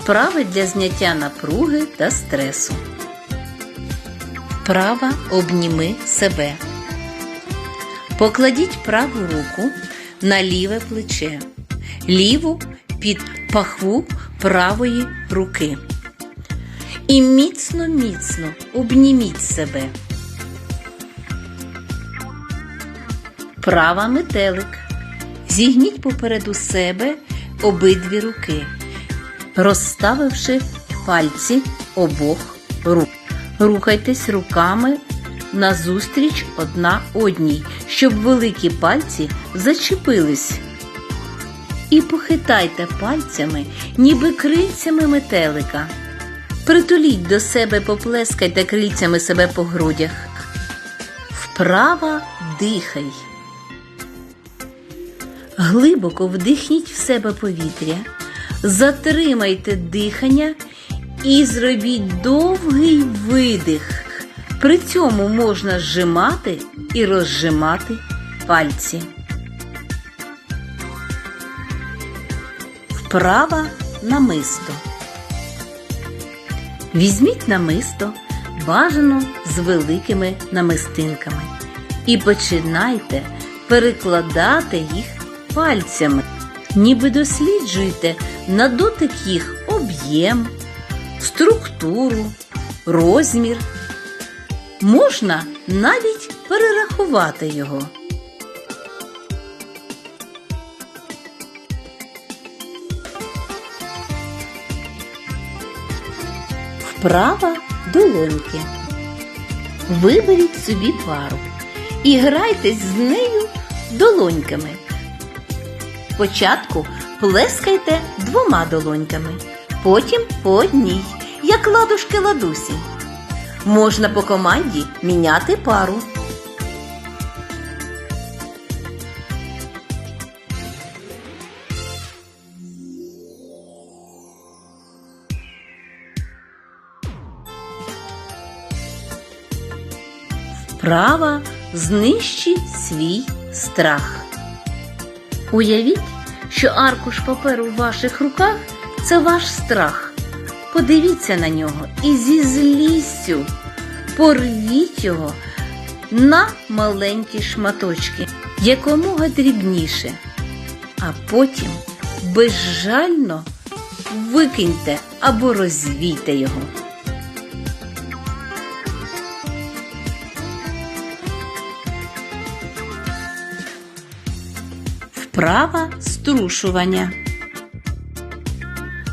Вправи для зняття напруги та стресу. Права обніми себе. Покладіть праву руку на ліве плече, ліву під пахву правої руки. І міцно, міцно обніміть себе. Права метелик. Зігніть попереду себе обидві руки, розставивши пальці обох рук. Рухайтесь руками назустріч одна одній, щоб великі пальці зачепились. І похитайте пальцями, ніби крильцями метелика. Притуліть до себе, поплескайте крильцями себе по грудях. Вправа дихай. Глибоко вдихніть в себе повітря, затримайте дихання і зробіть довгий видих. При цьому можна зжимати і розжимати пальці. Вправа намисто. Візьміть намисто, бажано з великими намистинками, і починайте перекладати їх пальцями, ніби досліджуйте на дотик їх об'єм, структуру, розмір. Можна навіть перерахувати його. Вправа долоньки. Виберіть собі пару і грайтесь з нею долоньками. Спочатку плескайте двома долоньками, потім по одній, як ладушки ладусі. Можна по команді міняти пару. Вправа знищить свій страх. Уявіть, що аркуш паперу в ваших руках це ваш страх. Подивіться на нього і зі злістю порвіть його на маленькі шматочки, якомога дрібніше, а потім безжально викиньте або розвійте його. Вправа струшування.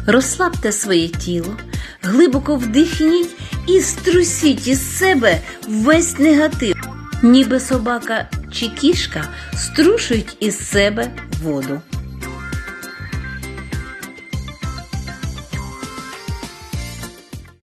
Розслабте своє тіло, глибоко вдихніть і струсіть із себе весь негатив, ніби собака чи кішка струшують із себе воду.